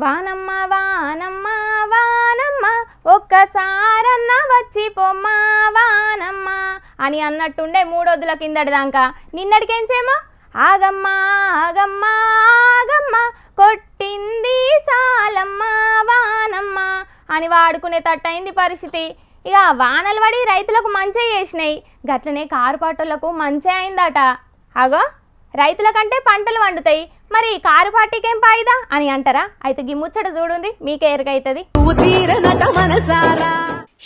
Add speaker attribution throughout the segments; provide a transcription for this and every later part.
Speaker 1: వానమ్మ వానమ్మ వానమ్మ ఒక్కసారన్న వచ్చి పొమ్మా వానమ్మ అని అన్నట్టుండే మూడొద్దుల కిందటి దాకా నిన్నటికేంచేమో ఆగమ్మ ఆగమ్మ ఆగమ్మ కొట్టింది సాలమ్మ వానమ్మ అని వాడుకునే తట్టయింది పరిస్థితి. ఇక వానలు పడి రైతులకు మంచి చేసినాయి. గట్లనే కారు పాటలకు మంచి అయిందట. అగో రైతుల కంటే పంటలు వండుతాయి. మరి కారు పార్టీకేం పాయిదా అని అంటారా? అయితే ఈ ముచ్చట చూడండి మీకే ఎరకైతుంది.
Speaker 2: మనసారా?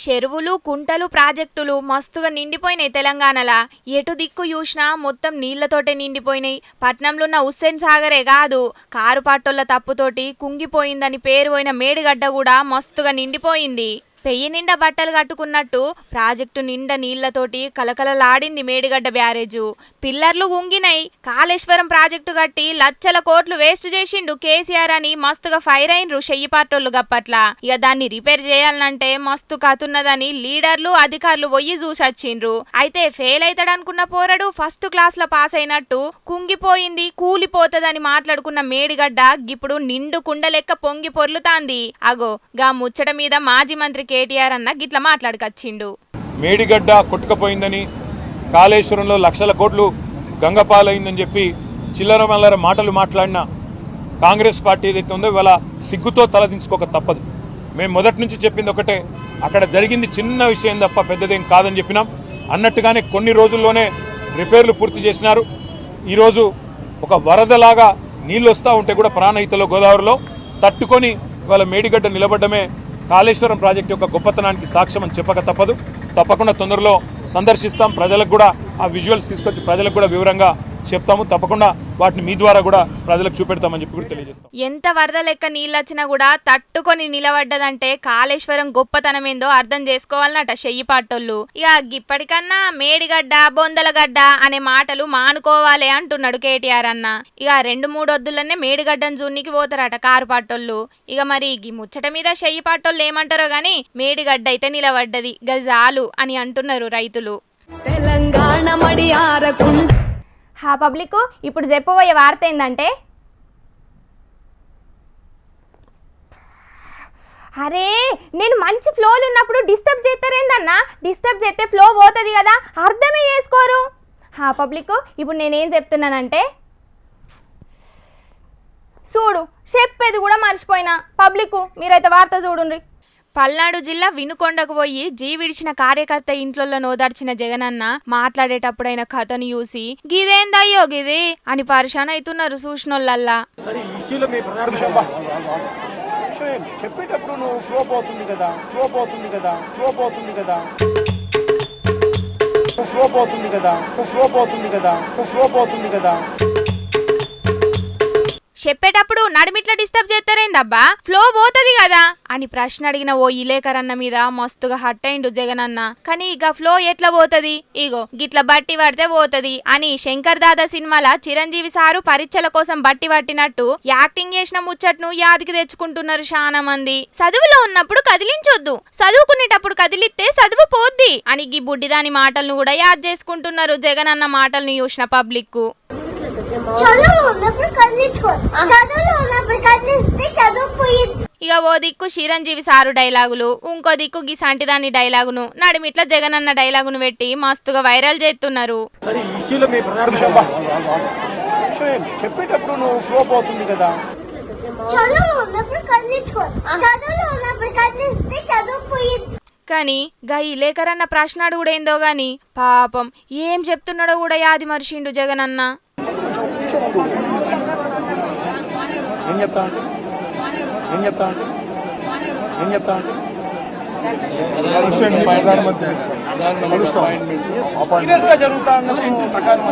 Speaker 3: చెరువులు కుంటలు ప్రాజెక్టులు మస్తుగా నిండిపోయినాయి తెలంగాణలా. ఎటు దిక్కు చూసినా మొత్తం నీళ్ళతోటే నిండిపోయినాయి. పట్నంలో ఉన్న హుస్సేన్ సాగరే కాదు కారు పాటోళ్ళ తప్పుతోటి కుంగిపోయిందని పేరు పోయిన మేడిగడ్డ కూడా మస్తుగా నిండిపోయింది. పెయ్యి నిండా బట్టలు కట్టుకున్నట్టు ప్రాజెక్టు నిండా నీళ్ళతోటి కలకలలాడింది మేడిగడ్డ బ్యారేజు. పిల్లర్లు గుంగినాయి కాళేశ్వరం ప్రాజెక్టు కట్టి లచ్చల కోట్లు వేస్ట్ చేసిండు కేసీఆర్ అని మస్తుగా ఫైర్ అయినరు షెయ్యి పాటోళ్ళు గప్పట్ల. ఇక దాన్ని రిపేర్ చేయాలంటే మస్తు కతున్నదని లీడర్లు అధికారులు పోయి చూసొచ్చిండ్రు అయితే ఫెయిల్ అవుతాడనుకున్న పోరడు ఫస్ట్ క్లాస్లో పాస్ అయినట్టు కుంగిపోయింది కూలిపోతదని మాట్లాడుకున్న మేడిగడ్డ ఇప్పుడు నిండు కుండ లెక్క పొంగి పొర్లుతాంది. అగో గా ముచ్చట మీద మాజీ మంత్రి కేటీఆర్ అన్న గిట్ల మాట్లాడుకొచ్చిండు.
Speaker 4: మేడిగడ్డ కొట్టుకపోయిందని కాళేశ్వరంలో లక్షల కోట్లు గంగపాలైందని చెప్పి చిల్లర మల్లర మాటలు మాట్లాడిన కాంగ్రెస్ పార్టీ ఏదైతే ఉందో ఇవాళ సిగ్గుతో తలదించుకోక తప్పదు. మేము మొదటి నుంచి చెప్పింది ఒకటే అక్కడ జరిగింది చిన్న విషయం తప్ప పెద్దదేం కాదని చెప్పినాం. అన్నట్టుగానే కొన్ని రోజుల్లోనే రిపేర్లు పూర్తి చేసినారు. ఈరోజు ఒక వరదలాగా నీళ్ళు వస్తూ ఉంటే కూడా ప్రాణహితలో గోదావరిలో తట్టుకొని ఇవాళ మేడిగడ్డ నిలబడ్డమే కాళేశ్వరం ప్రాజెక్టు యొక్క గొప్పతనానికి సాక్ష్యం అని చెప్పక తప్పదు. తప్పకుండా తొందరలో సందర్శిస్తాం. ప్రజలకు కూడా ఆ విజువల్స్ తీసుకొచ్చి ప్రజలకు కూడా వివరంగా చెప్తాము. తప్పకుండా వాటిని మీ ద్వారా కూడా ప్రజలకు చూపెడతామని చెప్పి కూడా తెలియజేస్తాం.
Speaker 3: ఎంత వరద లెక్క నీళ్ళొచ్చినా కూడా తట్టుకొని నిలబడ్డదంటే కాళేశ్వరం గొప్పతనం ఏందో అర్థం చేసుకోవాలన్నట చెయ్యి పాటోళ్ళు. ఇక ఇప్పటికన్నా మేడిగడ్డ బొందలగడ్డ అనే మాటలు మానుకోవాలి అంటున్నాడు కేటీఆర్ అన్న. ఇక రెండు మూడు వద్దులనే మేడిగడ్డను జూనికి పోతారట కారు పాటోళ్ళు. ఇక మరి ఈ ముచ్చట మీద చెయ్యి పాటోళ్ళు ఏమంటారో గాని మేడిగడ్డ అయితే నిలబడ్డది. గజాలు అని అంటున్నారు రైతులు.
Speaker 2: తెలంగాణ మడి ఆరకుండా
Speaker 1: హా పబ్లిక్ ఇప్పుడు చెప్పబోయే వార్త ఏంటంటే అరే నేను మంచి ఫ్లోలు ఉన్నప్పుడు డిస్టర్బ్ చేస్తారేందన్నా? డిస్టర్బ్ చేస్తే ఫ్లో పోతుంది కదా అర్థమే చేసుకోరు. హా పబ్లిక్ ఇప్పుడు నేనేం చెప్తున్నానంటే చూడు చెప్పేది కూడా మర్చిపోయినా. పబ్లిక్ మీరైతే వార్త చూడుండ్రి.
Speaker 3: పల్నాడు జిల్లా వినుకొండకు పోయి జీ విడిచిన కార్యకర్త ఇంట్లో నోదార్చిన జగనన్న మాట్లాడేటప్పుడైన కథను చూసి గిదేందయ్యో గిది? అని పరిశాన్ అవుతున్నారు సూచనోళ్ళల్లా.
Speaker 5: చెప్పేటప్పుడు నువ్వు ఫ్లో పోతుంది కదా ఫ్లో పోతుంది కదా ఫ్లో పోతుంది కదా. ఫ్లో పోతుంది కదా ఫ్లో పోతుంది కదా ఫ్లో పోతుంది కదా.
Speaker 3: చెప్పేటప్పుడు నడిమిట్లా డిస్టర్బ్ చేస్తారేందబ్బా? ఫ్లో పోతది కదా? అని ప్రశ్న అడిగిన ఓ ఇలేకరన్న మీద మస్తుగా హట్ అయిండు అన్న కానీ ఇక ఫ్లో ఎట్లా పోతది? ఇగో గిట్ల బట్టి పడితే పోతది అని శంకర్ దాదా సినిమాల చిరంజీవి సారు పరీక్షల కోసం బట్టి పట్టినట్టు యాక్టింగ్ చేసిన ముచ్చట్ను యాదికి తెచ్చుకుంటున్నారు చాలా మంది. చదువులో ఉన్నప్పుడు కదిలించొద్దు. చదువుకునేటప్పుడు కదిలిస్తే చదువు పోద్ది అని గీ బుడ్డిదాని మాటలను కూడా యాద్ చేసుకుంటున్నారు జగన్ అన్న మాటలను చూసిన పబ్లిక్
Speaker 6: చదువు ఉన్నప్పుడు కదిలించుకో. చదువులో ఉన్నప్పుడు కదిలిస్తే చదువు పోయింది
Speaker 3: ఇక ఓ దిక్కు చిరంజీవి సారు డైలాగులు ఇంకో దిక్కు గీ సంటిదాని డైలాగును నడిమిట్ల జగనన్న డైలాగును పెట్టి మస్తుగా వైరల్ చేస్తున్నారు.
Speaker 5: సరే ఈ ఇష్యూలో మీ ప్రధాన విషయం విషయం చెప్పేటప్పుడు నువ్వు ఫ్లో పోతుంది కదా.
Speaker 6: చదువు ఉన్నప్పుడు కదిలించుకో. చదువులో ఉన్నప్పుడు కదిలిస్తే చదువు పోయింది
Speaker 3: కానీ గా ఇలేకరన్న ప్రశ్న అడుగుడేందో గాని పాపం ఏం చెప్తున్నాడో కూడా యాది మరిచిండు జగనన్న.
Speaker 5: ఏం చెప్తా అంటే? ఏం చెప్తా అంటే? ఏం చెప్తా సీరియస్గా జరుగుతా అన్నప్పుడు ప్రకారం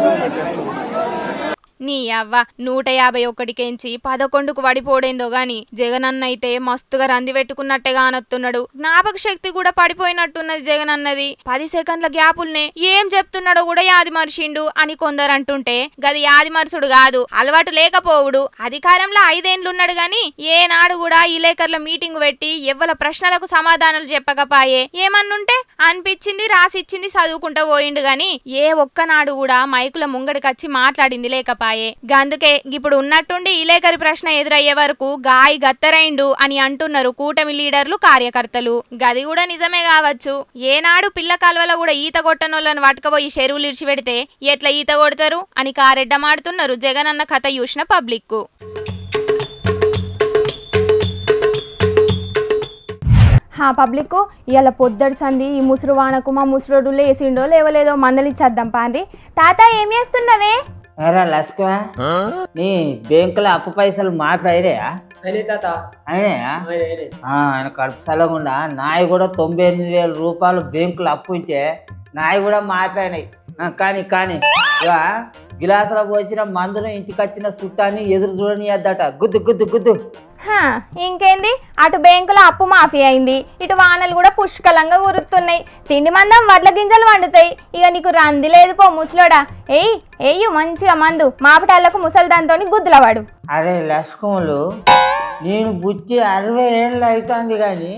Speaker 3: నీ అవ్వ నూట యాభై ఒక్కడికెంచి పదకొండుకు పడిపోడేందో గాని జగనన్న అయితే మస్తుగా రంది పెట్టుకున్నట్టేగా అనొత్తున్నాడు జ్ఞాపక శక్తి కూడా పడిపోయినట్టున్నది జగనన్నది. పది సెకండ్ల గ్యాపుల్నే ఏం చెప్తున్నాడో కూడా యాది మరిచిండు అని కొందరు అంటుంటే గది యాది మరుసుడు కాదు అలవాటు లేకపోవుడు అధికారంలో ఐదేండ్లున్నాడు గాని ఏనాడు కూడా ఇలేకర్ల మీటింగ్ పెట్టి ఎవ్వల ప్రశ్నలకు సమాధానాలు చెప్పకపాయే. ఏమన్నుంటే అనిపించింది రాసిచ్చింది చదువుకుంటూ పోయిండు గాని ఏ ఒక్కనాడు కూడా మైకుల ముంగడికచ్చి మాట్లాడింది లేకపాయే.
Speaker 7: పాయే గందుకే ఇప్పుడు ఉన్నట్టుండి ఇలేకరి ప్రశ్న ఎదురయ్యే వరకు గాయి గత్తరైండు అని అంటున్నారు కూటమి లీడర్లు కార్యకర్తలు. గది కూడా నిజమే కావచ్చు. ఏనాడు పిల్ల కాలువలో కూడా ఈత కొట్టనోళ్ళని పట్టుకపోయి చెరువులు ఇడిచిపెడితే ఎట్లా ఈత కొడతారు అని కారెడ్డమాడుతున్నారు జగన్ అన్న కథ చూసిన పబ్లిక్
Speaker 3: హా పబ్లిక్ ఇవాళ పొద్దడి సంది ఈ ముసురు వానకు మా ముసురోడు లేసిండో లేవలేదో మందలిచ్చేద్దాం పాండి తాత ఏం చేస్తున్నావే?
Speaker 8: ఎరా లస్కా నీ బ్యాంకులో అప్పు పైసలు మాకు అయినాయా? ఆయన కడుపు సలగుండా నాయి కూడా తొంభై ఎనిమిది వేల రూపాయలు బ్యాంకులో అప్పు ఉంటే నాయి కూడా మాపోయినాయి కానీ కానీ గిలాసులో పోసిన మందును ఇంటికి వచ్చిన చుట్టాన్ని ఎదురు చూడనియద్దట. గుద్దు గుద్దు గుద్దు.
Speaker 3: ఇంకేంది? అటు బ్యాంకులో అప్పు మాఫీ అయింది. ఇటు వానలు కూడా పుష్కలంగా కురుతున్నాయి తిండి మందం వడ్ల గింజలు వండుతాయి. ఇక నీకు రంది లేదు పో ముసలోడా. ఏయ్ ఏయ్యు మంచిగా మందు. మాపటాలకు ముసలిదాంతో గుద్దులవాడు.
Speaker 8: అరే లస్కములు నేను బుచ్చి అరవై ఏళ్ళు అవుతుంది కానీ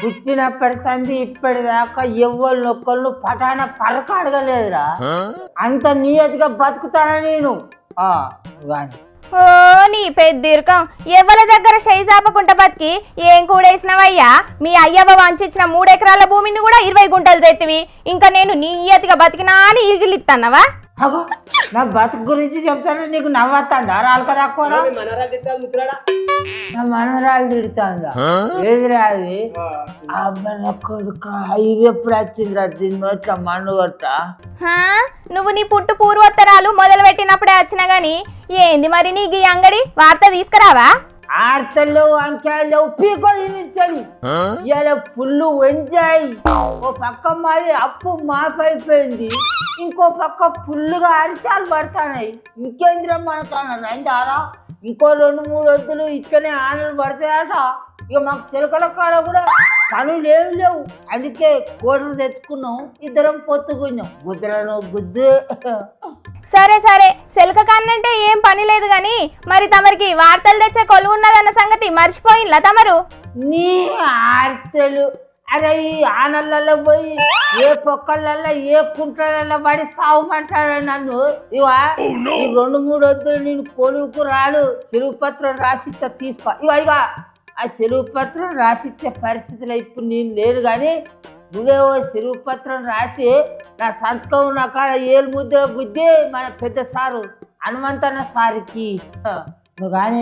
Speaker 8: పుట్టినప్పటి సంది ఇప్పటిదాకా ఎవ్వరు నొక్కళ్ళు పటాన పరక అడగలేదురా. అంత నియతిగా బతుకుతానా నేను?
Speaker 3: ఓ నీ పెద్దీర్కం. ఎవ్వల దగ్గర చేయి చాపకుంట బతికి ఏం కూడేసినవయ్యా? మీ అయ్యవ్వ వంచిచ్చిన మూడెకరాల భూమిని కూడా ఇరవై గుంటలు తెత్తివి. ఇంకా నేను నీయతిగా బతికినా అని ఇగిలిత్తన్నవా?
Speaker 8: అగో నా బతుకు గురించి చెప్తాను నీకు నవ్వత్తాందా? రాళ్ళక తక్కువ నా మనరాలు తిడుతుందా కొడుక ఇది ఎప్పుడు వచ్చిందిరా దీని నోట్ల?
Speaker 3: నువ్వు నీ పుట్టు పూర్వోత్తరాలు మొదలు పెట్టినప్పుడే వచ్చినా గాని ఏంది మరి నీకు ఈ అంగడి వార్త తీసుకురావా?
Speaker 8: ఆర్తలు అంకాయలు పీకో తినిచ్చని ఇలా పుల్లు ఎంజాయ్ ఓ పక్క మాది అప్పు మాఫైపోయింది. ఇంకో పక్క పుల్లుగా అరిశాలు పడతాయి ఇంకేంద్రా మనకు రైందారా? ఇంకో రెండు మూడు వద్దులు ఇక్కడనే ఆనలు పడతాయట. ఇక మాకు చిలకల కాడ కూడా పనులు ఏమి లేవు. అందుకే కోడలు తెచ్చుకున్నాం. ఇద్దరం పొత్తుకున్నాం. గుద్దలను గుద్దు.
Speaker 3: సరే సరే. సెలక కన్నంటే ఏం పని లేదు గాని మరి తమరికి వార్తలు తెచ్చే కొలువు ఉన్నదన్న సంగతి మర్చిపోయిందా తమరు?
Speaker 8: నీ ఆర్తలు. అరే ఈ ఆనలలో పోయి ఏ పొక్కలలో ఏ కుంట్రలలో పడి సావమంటాడు నన్ను? ఇవా ఈ రెండు మూడు వద్దులు నేను కొడుకు రాడు సెలవు పత్రం రాసిస్తా తీసుకో. ఇవా ఇక ఆ సెలవు పత్రం రాసిచ్చే పరిస్థితిలో ఇప్పుడు నేను లేను కానీ నువ్వేవో సెలవు పత్రం రాసి నా సంతకం నా కాడ ఏలు ముద్ర గుద్ది మన పెద్ద సారు హనుమంతన్న సారికి. హ, నువ్వు కానీ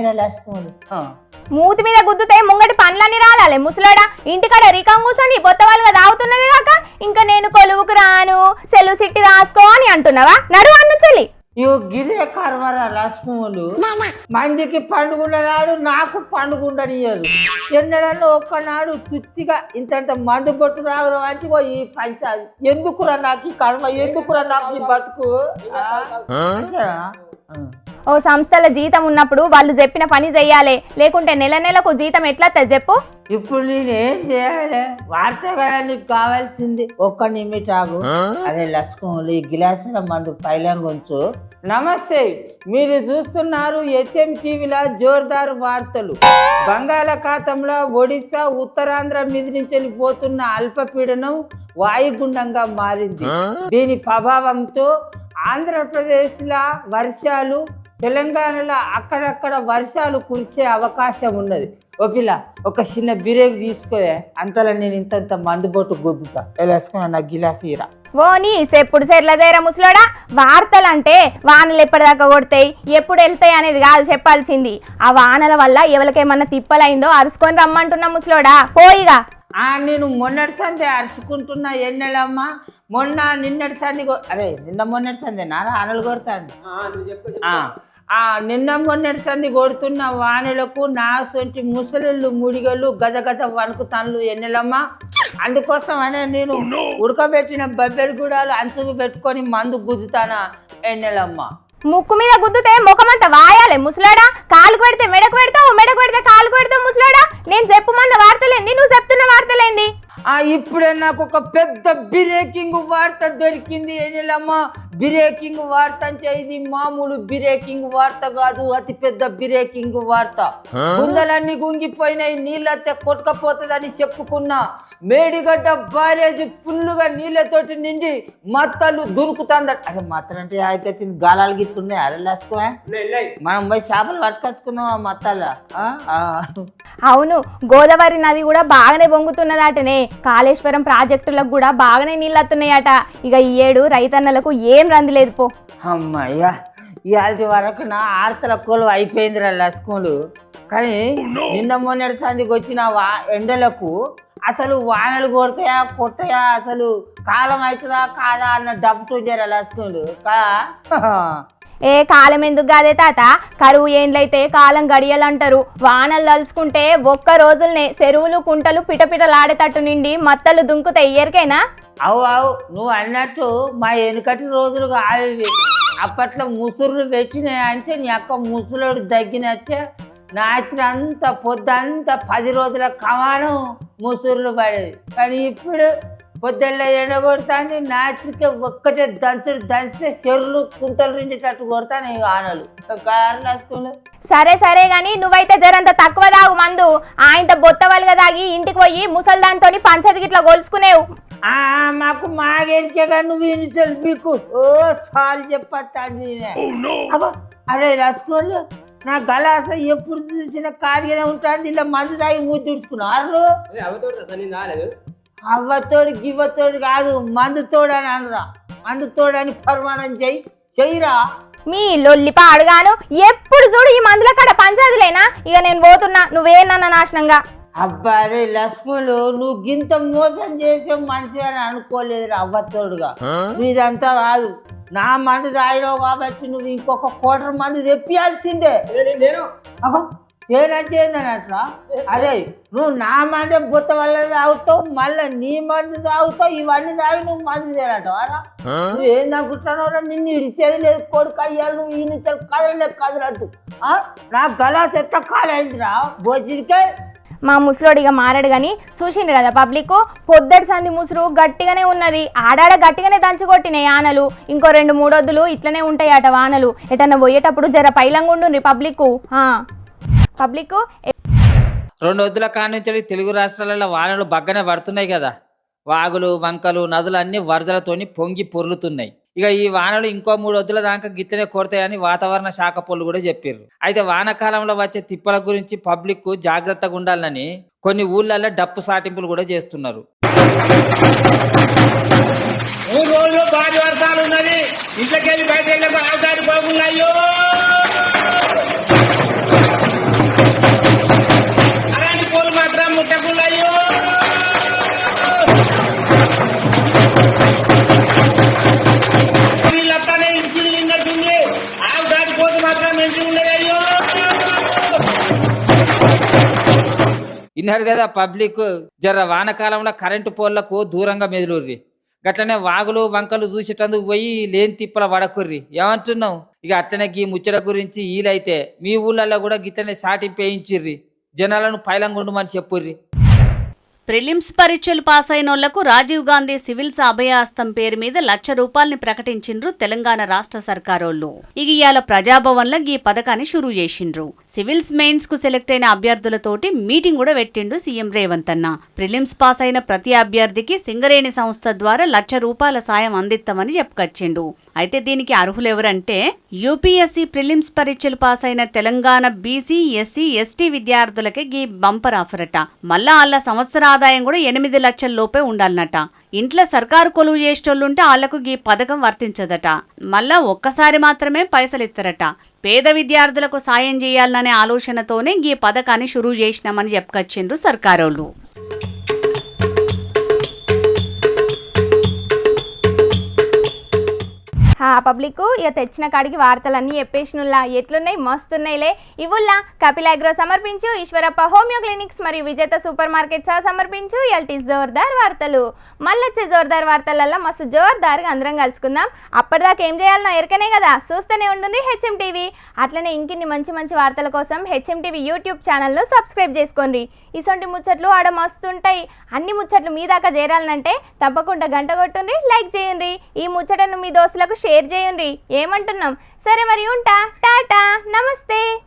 Speaker 3: మూతి మీద గుద్దుతే ముంగటి పండ్లన్నీ రాలాలి ముసలాడా? ఇంటికాడ రికం కూర్చొని పొత్త వాళ్ళుగా తాగుతున్నది కాక ఇంకా నేను కొలువుకు రాను సెలవు సిట్టి రాసుకో అని అంటున్నావా? నడు అన్ను చెల్లి
Speaker 8: ఇవి గిరే కర్మరా లక్ష్మణులు. మందికి పండుగ నాడు నాకు పండుగ ఉండనియరు ఎన్నడన్నా ఒక్కనాడు తుత్తిగా ఇంతంత మందు బొట్టు తాగడం అంటే ఈ పంచాది ఎందుకురా నాకు ఈ కర్మ? ఎందుకురా నాకు ఈ బతుకు.
Speaker 3: ఓ సంస్థల జీతం ఉన్నప్పుడు వాళ్ళు చెప్పిన పని చెయ్యాలి లేకుంటే నెల నెలకు జీతం ఎట్లా చెప్పు.
Speaker 8: ఇప్పుడు నేను ఏం చేయాలి? వార్త కదా నీకు కావాల్సింది ఒక్క నిమిటాగు అరే లక్ష్మణులు ఈ గిలాసుల మందు పైలం కొంచు. నమస్తే. మీరు చూస్తున్నారు హెచ్ఎం టీవీలో జోర్దార్ వార్తలు. బంగాళాఖాతంలో ఒడిశా ఉత్తరాంధ్ర మీద నుంచి వెళ్ళిపోతున్న అల్పపీడనం వాయుగుండంగా మారింది. దీని ప్రభావంతో ఆంధ్రప్రదేశ్లో వర్షాలు తెలంగాణలో అక్కడక్కడ వర్షాలు కురిసే అవకాశం ఉన్నది. ఓ పిల్ల ఒక చిన్న బిరేక్ తీసుకోవే అంతలో నేను ఇంతంత మందుబొట్టు గుద్దుతా. వేసుకున్నా నా గిలాస్ ఇరా
Speaker 3: ఓ నీ సెప్పుడు సెర్ల దేరా ముసలోడా? వార్తలు అంటే వానలు ఎప్పటిదాకా కొడతాయి? ఎప్పుడు వెళ్తాయి అనేది కాదు చెప్పాల్సింది. ఆ వానల వల్ల ఎవరికేమన్నా తిప్పలైందో అరుసుకొని రమ్మంటున్నా ముసలోడా. పోయిగా
Speaker 8: నేను మొన్నటి సందే అరుచుకుంటున్నా ఎన్నెలమ్మా? మొన్న నిన్నటి సంది అరే నిన్న మొన్నటి సందే నారా ఆనలు కొడుతుంది. ఆ, ఆ నిన్న మొన్నటి సంది కొడుతున్న వానలకు నా సొంటి ముసలిళ్ళు ముడిగళ్ళు గజ గజ వణుకుతాన్లు ఎన్నెలమ్మా. అందుకోసం అనే నేను ఉడకబెట్టిన బబ్బెరి గుడాలు అంచుకు పెట్టుకొని మందు గుద్దుతానా ఎన్నెలమ్మ.
Speaker 3: ముక్కు మీద గుద్దుతే ముఖమంతా వాయాలి ముసలాడా? కాలుకు పెడితే మెడకు పెడతావు మెడకు పెడితే కాలుకు పెడతావు ముసలాడా? నేను చెప్పుమన్న వార్తలేంది నువ్వు చెప్తున్న వార్తలేంది?
Speaker 8: ఇప్పుడే నాకు ఒక పెద్ద బ్రేకింగ్ వార్త దొరికింది. ఎనిలమ్మ బ్రేకింగ్ వార్త అంటే ఇది మామూలు బ్రేకింగ్ వార్త కాదు అతి పెద్ద బ్రేకింగ్ వార్త. గుందలన్నీ గుంగిపోయినాయి నీళ్ళతే కొట్టుకపోతుందని చెప్పుకున్నా. మేడిగడ్డ బ్యారేజ్ ఫుల్లుగా నీళ్ళతోటి నిండి మత్తలు దురుకుతుందట అరే మత్తలు అంటే ఆయకొచ్చింది గాలాలు గిట్టున్నాయి అరే లసుకోవా మనం పోయి చేపలు పట్టుకొచ్చుకుందాం ఆ? మత్తాల
Speaker 3: అవును గోదావరి నది కూడా బాగానే పొంగుతున్నదటనే కాళేశ్వరం ప్రాజెక్టులకు కూడా బాగానే నీళ్ళు వస్తున్నాయట ఇక ఈ ఏడు రైతన్నలకు ఏం రంది లేదు పో.
Speaker 8: అమ్మయ్యా ఇవాళ వరకు నా ఆర్తల కొలువు అయిపోయిందిరా లస్కములు కానీ నిన్న మొన్నటి సందికి వచ్చిన ఎండలకు? అసలు వానలు కొడతాయా కొట్టయా అసలు కాలం అవుతుందా కాదా అన్న డబ్బు ఉండారా లస్కములు కా?
Speaker 3: ఏ కాలం ఎందుకు కాదే తాత? కరువు ఏండ్లైతే కాలం గడియలంటారు. వానలు తలుచుకుంటే ఒక్క రోజులనే చెరువులు కుంటలు పిటపిటలాడేటట్టు నిండి మత్తలు దుంకుతాయి. ఎరికైనా
Speaker 8: అవు అవు నువ్వు అన్నట్టు మా వెనుకటి రోజులు కావి అప్పట్లో ముసురులు పెట్టినాయి అంటే నీ అక్క ముసలోడు తగ్గినట్టే రాత్రి అంతా పొద్దంతా పది రోజుల కమానం ముసురులు పడేది. కానీ ఇప్పుడు పొద్దున్న ఎండగొడుతుంది రాత్రికి ఒక్కటే దంచుడు దంచితే చెరువులు కుంటలు నిండేటట్టు కొడతాను కార్లు వేసుకుని
Speaker 3: సరే సరే గాని నువ్వైతే జరంత తక్కువ తాగు మందు. ఆయంత బొత్తవలుగా తాగి ఇంటికి పోయి ముసల్దాంతో పంచది గిట్లా గొలుచుకునేవు
Speaker 8: ఆ, మాకు మాగేరికే కానీ నువ్వు ఓ సాల్ చెప్పట్టాను అబ్బా అరే రసగోళ్ళు నా గలాస ఎప్పుడు చూసిన ఖాళీగానే ఉంటుంది ఇలా మందు తాగి మూతి తుడుచుకున్నారు అవ్వతోడు గివ్వతోడు కాదు మందు తోడు అని అనరా. మందు తోడు అని పరమాణం చెయ్యి చెయ్యిరా
Speaker 3: మీ లొల్లి పాడుగాను ఎప్పుడు చూడు ఈ మందుల కాడ పంచాదిలేనా? ఇక నేను పోతున్నా నువ్వేనన్న నాశనంగా?
Speaker 8: అబ్బా అరే లక్ష్మణులు నువ్వు గింత మోసం చేసే మనిషి అని అనుకోలేదురా అవ్వతోడుగా ఇదంతా కాదు. నా మందు తాగినావు కాబట్టి నువ్వు ఇంకొక కోటర్ మంది తెప్పియాల్సిందే. అగో తేనంటే ఏందనట్రా అరే నువ్వు నా మంది బుట్ట వల్ల తాగుతావు మళ్ళీ నీ మందు తాగుతావు ఇవన్నీ తాగి నువ్వు మందు చేరటవారా నువ్వు ఏందనుకుంటున్నావురా నిన్ను ఇడిచేది లేదు కొడుకు అయ్యాలు నువ్వు ఈ నుంచి కదలలేదు కదలద్దు. ఆ? నా గలా చెత్త కాలైందిరా బొజ్జిరికే
Speaker 3: మా ముసలోడు ఇక మారాడు కానీ చూసిండు కదా పబ్లిక్. పొద్దటి సంది ముసురు గట్టిగానే ఉన్నది. ఆడాడ గట్టిగానే దంచుకొట్టినాయి ఆనలు. ఇంకో రెండు మూడొద్దులు ఇట్లనే ఉంటాయి అట వానలు. ఎటన్నా పోయేటప్పుడు జర పైలంగుండు పబ్లిక్. పబ్లిక్
Speaker 9: రెండు వద్దుల కానుంచి తెలుగు రాష్ట్రాలలో వానలు బగ్గనే పడుతున్నాయి కదా. వాగులు వంకలు నదులు అన్ని వరదలతోని పొంగి పొర్లుతున్నాయి. ఇక ఈ వానలు ఇంకో మూడు వద్దుల దాకా గిత్తనే కొడతాయని వాతావరణ శాఖ పనులు కూడా చెప్పారు అయితే వానకాలంలో వచ్చే తిప్పల గురించి పబ్లిక్ జాగ్రత్తగా ఉండాలని కొన్ని ఊళ్ళల్లో డప్పు సాటింపులు కూడా చేస్తున్నారు.
Speaker 10: మూడు రోజులు భారీ వర్షాలు ఉన్నది. బయట వెళ్ళక ఆచారి బాగున్నాయో
Speaker 9: విన్నారు కదా పబ్లిక్? జర వానకాలంలో కరెంటు పోల్లకు దూరంగా మెదులుర్రి. గట్లనే వాగులు వంకలు చూసేటందుకు పోయి లేని తిప్పల వడకుర్రి ఏమంటున్నావు? ఇక అట్లనే గీ ముచ్చట గురించి వీలైతే మీ ఊళ్ళల్లో కూడా గిట్లనే సాటింపు వేయించిర్రి. జనాలను పైలంగుండమని చెప్పుర్రి.
Speaker 11: ప్రిలిమ్స్ పరీక్షలు పాస్ అయినోళ్ళకు రాజీవ్ గాంధీ సివిల్స్ అభయాస్తం పేరు మీద లక్ష రూపాయల్ని ప్రకటించిండ్రు తెలంగాణ రాష్ట్ర సర్కారోళ్ళు. ఇక ఇవాళ ప్రజాభవన్లో ఈ పథకాన్ని షురూ చేసిండ్రు. సివిల్స్ మెయిన్స్కు సెలెక్ట్ అయిన అభ్యర్థులతోటి మీటింగ్ కూడా పెట్టిండు సీఎం రేవంత్ అన్న. ప్రిలిమ్స్ పాస్ అయిన ప్రతి అభ్యర్థికి సింగరేణి సంస్థ ద్వారా లక్ష రూపాయల సాయం అందిస్తామని చెప్పుకొచ్చిండు. అయితే దీనికి అర్హులు ఎవరంటే యూపీఎస్సీ ప్రిలిమ్స్ పరీక్షలు పాస్ అయిన తెలంగాణ బీసీ ఎస్సీ ఎస్టీ విద్యార్థులకే గీ బంపర్ ఆఫర్ అట మళ్ళా వాళ్ళ సంవత్సర ఆదాయం కూడా ఎనిమిది లక్షల లోపే ఉండాలన్నట. ఇంట్లో సర్కారు కొలువు చేసేటోళ్ళుంటే వాళ్ళకు గీ పథకం వర్తించదట. మళ్ళా ఒక్కసారి మాత్రమే పైసలు ఇస్తారట పేద విద్యార్థులకు సాయం చేయాలనే ఆలోచనతోనే ఈ పథకాన్ని షురూ చేసినామని చెప్పుకొచ్చిండ్రు సర్కారోళ్ళు.
Speaker 3: పబ్లిక్ ఇక తెచ్చిన కాడికి వార్తలన్నీ చెప్పేసినుల్లా ఎట్లున్నాయి? మస్తున్నాయిలే. ఇవుల్లా కపిల్ అగ్రో సమర్పించు. ఈశ్వరప్ప హోమియో క్లినిక్స్ మరియు విజేత సూపర్ మార్కెట్ సహా సమర్పించు. ఎల్టీ జోర్దార్ వార్తలు. మళ్ళొచ్చే జోర్దార్ వార్తలల్లో మస్తు జోర్దార్గా అందరం కలుసుకుందాం. అప్పటిదాకా ఏం చేయాలనో ఎరకనే కదా. చూస్తూనే ఉంటుంది హెచ్ఎం టీవీ. అట్లనే ఇంకిన్ని మంచి మంచి వార్తల కోసం హెచ్ఎం టీవీ యూట్యూబ్ ఛానల్ను సబ్స్క్రైబ్ చేసుకోండి. ఇసొంటి ముచ్చట్లు ఆడ మస్తుంటాయి. అన్ని ముచ్చట్లు మీ దాకా చేరాలంటే తప్పకుండా గంట కొట్టుండ్రి లైక్ చేయండి. ఈ ముచ్చటను మీ దోస్తులకు షేర్ చేయండి. ఏమంటున్నాం? సరే మరి ఉంటా. టాటా. నమస్తే.